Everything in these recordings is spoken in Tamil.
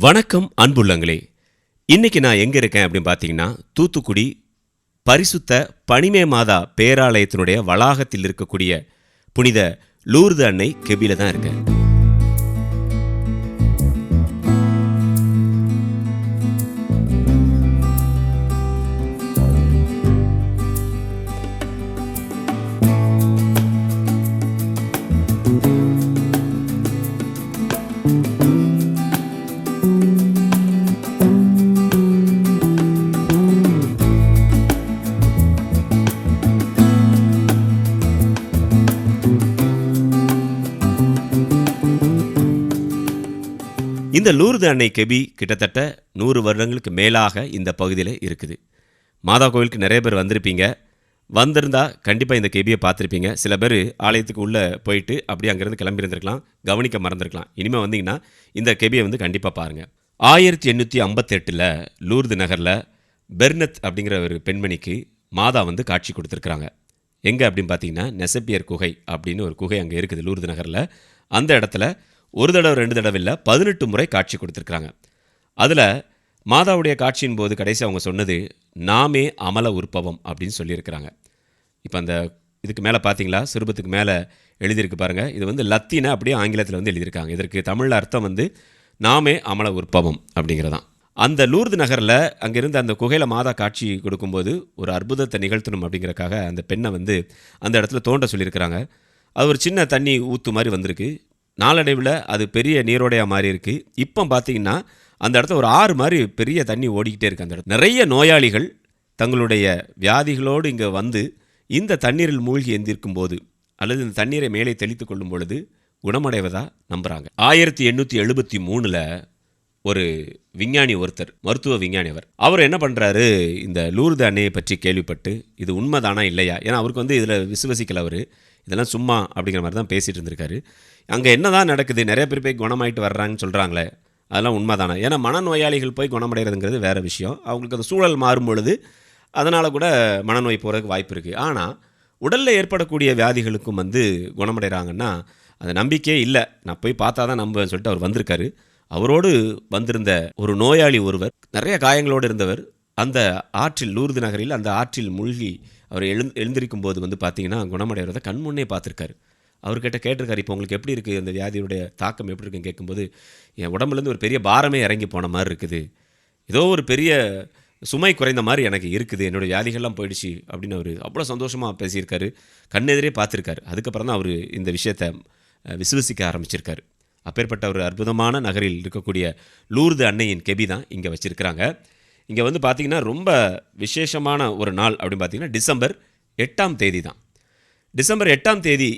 வணக்கம் அன்புள்ளங்களே. இன்னைக்கு நான் எங்கே இருக்கேன் அப்படின்னு பார்த்தீங்கன்னா தூத்துக்குடி பரிசுத்த பனிமே மாதா பேராலயத்தினுடைய வளாகத்தில் இருக்கக்கூடிய புனித லூர்து அன்னை கெபில தான் இருக்கேன். இந்த லூர்து அன்னை கெபி கிட்டத்தட்ட நூறு வருடங்களுக்கு மேலாக இந்த பகுதியில் இருக்குது. மாதா கோவிலுக்கு நிறைய பேர் வந்திருப்பீங்க. வந்திருந்தா கண்டிப்பாக இந்த கெபியை பார்த்துருப்பீங்க. சில பேர் ஆலயத்துக்கு உள்ளே போயிட்டு அப்படியே அங்கேருந்து கிளம்பி இருந்திருக்கலாம். கவனிக்க மறந்துருக்கலாம். இனிமேல் வந்தீங்கன்னா இந்த கெபியை வந்து கண்டிப்பாக பாருங்கள் ஆயிரத்தி எண்ணூற்றி ஐம்பத்தெட்டில் லூர்து நகரில் பெர்னத் அப்படிங்கிற ஒரு பெண்மணிக்கு மாதா வந்து காட்சி கொடுத்துருக்குறாங்க. எங்கே அப்படின்னு பார்த்தீங்கன்னா நெசப்பியர் குகை அப்படின்னு ஒரு குகை அங்கே இருக்குது லூர்து நகரில். அந்த இடத்துல ஒரு தடவை ரெண்டு தடவை இல்லை பதினெட்டு முறை காட்சி கொடுத்துருக்குறாங்க. அதில் மாதாவுடைய காட்சியின் போது கடைசி அவங்க சொன்னது நாமே அமல உற்பவம் அப்படின்னு சொல்லியிருக்கிறாங்க. இப்போ அந்த இதுக்கு மேலே பார்த்தீங்களா சிறுபத்துக்கு மேலே எழுதியிருக்கு பாருங்கள் இது வந்து லத்தீன அப்படியே ஆங்கிலத்தில் வந்து எழுதியிருக்காங்க. இதற்கு தமிழில் அர்த்தம் வந்து நாமே அமல உற்பவம் அப்படிங்கிறதான். அந்த லூர்து நகரில் அங்கிருந்து அந்த குகையில் மாதா காட்சி கொடுக்கும்போது ஒரு அற்புதத்தை நிகழ்த்தணும் அப்படிங்கிறக்காக அந்த பெண்ணை வந்து அந்த இடத்துல தோண்ட சொல்லியிருக்கிறாங்க. அது ஒரு சின்ன தண்ணி ஊற்று மாதிரி வந்திருக்கு. நாளடைவில் அது பெரிய நீரோடையாக மாறி இருக்கு இப்போ பார்த்தீங்கன்னா அந்த இடத்த ஒரு ஆறு மாதிரி பெரிய தண்ணி ஓடிக்கிட்டே இருக்கு அந்த இடத்துல. நிறைய நோயாளிகள் தங்களுடைய வியாதிகளோடு இங்கே வந்து இந்த தண்ணீரில் மூழ்கி எந்திருக்கும் போது அல்லது இந்த தண்ணீரை மேலே தெளித்து கொள்ளும் பொழுது குணமடைவதாக நம்புகிறாங்க ஆயிரத்தி எண்ணூற்றி எழுபத்தி மூணில் ஒரு விஞ்ஞானி ஒருத்தர் மருத்துவ விஞ்ஞானி அவர். அவர் என்ன பண்ணுறாரு இந்த லூர்து அன்னையை பற்றி கேள்விப்பட்டு இது உண்மைதானா இல்லையா? ஏன்னா அவருக்கு வந்து இதில் விசுவசிக்கல அவர். இதெல்லாம் சும்மா அப்படிங்கிற மாதிரி தான் பேசிகிட்டு இருந்திருக்காரு. அங்கே என்ன தான் நடக்குது? நிறைய பேர் போய் குணமாயிட்டு வர்றாங்கன்னு சொல்கிறாங்களே அதெல்லாம் உண்மைதானா? ஏன்னா மனநோயாளிகள் போய் குணமடைகிறதுங்கிறது வேறு விஷயம். அவங்களுக்கு அந்த சூழல் மாறும் பொழுது அதனால் கூட மனநோய் போகிறதுக்கு வாய்ப்பு இருக்குது ஆனால் உடலில் ஏற்படக்கூடிய வியாதிகளுக்கும் வந்து குணமடைகிறாங்கன்னா அந்த நம்பிக்கையே இல்லை. நான் போய் பார்த்தா தான் நம்புவேன்னு சொல்லிட்டு அவர் வந்திருக்காரு. அவரோடு வந்திருந்த ஒரு நோயாளி ஒருவர் நிறைய காயங்களோடு இருந்தவர் அந்த ஆற்றில் லூர்து நகரில் அந்த ஆற்றில் மூழ்கி அவர் எழுந் எழுந்திருக்கும் போது வந்து பார்த்தீங்கன்னா குணமடைகிறத கண்முன்னே பார்த்துருக்காரு அவர்கிட்ட கேட்டிருக்காரு இப்போ உங்களுக்கு எப்படி இருக்குது அந்த வியாதியுடைய தாக்கம் எப்படி இருக்குன்னு கேட்கும்போது என் உடம்புலேருந்து ஒரு பெரிய பாரமே இறங்கி போன மாதிரி இருக்குது. ஏதோ ஒரு பெரிய சுமை குறைந்த மாதிரி எனக்கு இருக்குது. என்னோடய வியாதிகள்லாம் போயிடுச்சு. அப்படின்னு அவர் அவ்வளோ சந்தோஷமாக பேசியிருக்காரு. கண்ணெதிரே பார்த்துருக்காரு அதுக்கப்புறம் தான் அவர் இந்த விஷயத்தை விசுவசிக்க ஆரம்பிச்சிருக்காரு. அப்பேற்பட்ட ஒரு அற்புதமான நகரில் இருக்கக்கூடிய லூர்து அன்னையின் கெபி தான் இங்கே வச்சுருக்கிறாங்க. இங்கே வந்து பார்த்திங்கன்னா ரொம்ப விசேஷமான ஒரு நாள் அப்படின்னு பார்த்தீங்கன்னா டிசம்பர் எட்டாம் தேதி தான் டிசம்பர் எட்டாம் தேதி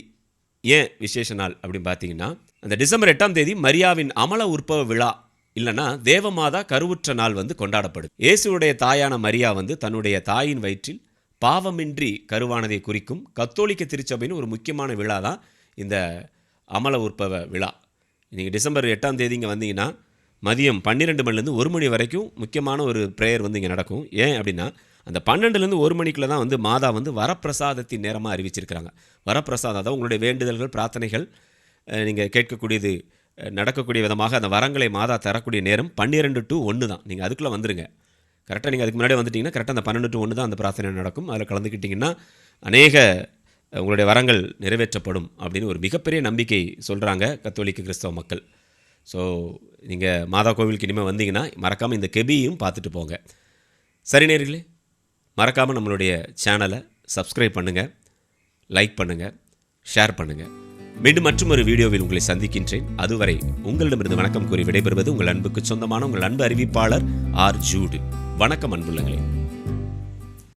ஏன் விசேஷ நாள் அப்படின்னு பார்த்தீங்கன்னா அந்த டிசம்பர் எட்டாம் தேதி மரியாவின் அமல உற்பவ விழா இல்லைன்னா தேவமாதா கருவுற்ற நாள் வந்து கொண்டாடப்படும். இயேசுடைய தாயான மரியா வந்து தன்னுடைய தாயின் வயிற்றில் பாவமின்றி கருவானதை குறிக்கும் கத்தோலிக்க திருச்சபைன்னு ஒரு முக்கியமான விழா தான் இந்த அமல உற்பவ விழா. நீங்கள் டிசம்பர் எட்டாம் தேதி இங்கே வந்தீங்கன்னா மதியம் பன்னிரெண்டு மணிலேருந்து ஒரு மணி வரைக்கும் முக்கியமான ஒரு ப்ரேயர் வந்து இங்கே நடக்கும். ஏன் அப்படின்னா அந்த பன்னெண்டுலேருந்து ஒரு மணிக்குள்ள தான் வந்து மாதா வந்து வரப்பிரசாதத்தின் நேரமாக அறிவிச்சிருக்கிறாங்க. வரப்பிரசாதம் அதாவது உங்களுடைய வேண்டுதல்கள் பிரார்த்தனைகள் நீங்கள் கேட்கக்கூடியது நடக்கக்கூடிய விதமாக அந்த வரங்களை மாதா தரக்கூடிய நேரம் பன்னிரெண்டு டு ஒன்று தான். நீங்கள் அதுக்குள்ளே வந்துருங்க. கரெக்டாக நீங்கள் அதுக்கு முன்னாடி வந்துட்டிங்கன்னா கரெக்டாக அந்த பன்னெண்டு டு ஒன்று தான் அந்த பிரார்த்தனை நடக்கும். அதில் கலந்துக்கிட்டிங்கன்னா அநேக உங்களுடைய வரங்கள் நிறைவேற்றப்படும் அப்படின்னு ஒரு மிகப்பெரிய நம்பிக்கை சொல்கிறாங்க கத்தோலிக்க கிறிஸ்தவ மக்கள். ஸோ நீங்கள் மாதா கோவிலுக்கு இனிமேல் வந்தீங்கன்னா மறக்காமல் இந்த கெபியும் பார்த்துட்டு போங்க. சரி நேர்களே மறக்காமல் நம்மளுடைய சேனலை சப்ஸ்கிரைப் பண்ணுங்கள் லைக் பண்ணுங்கள் ஷேர் பண்ணுங்கள் மீண்டும் மற்றும் ஒரு வீடியோவில் உங்களை சந்திக்கின்றேன். அதுவரை உங்களிடமிருந்து வணக்கம் கூறி விடைபெறுவது உங்கள் அன்புக்கு சொந்தமான உங்கள் அன்பு அறிவிப்பாளர் ஆர் ஜூடு. வணக்கம் அன்புள்ளங்களே.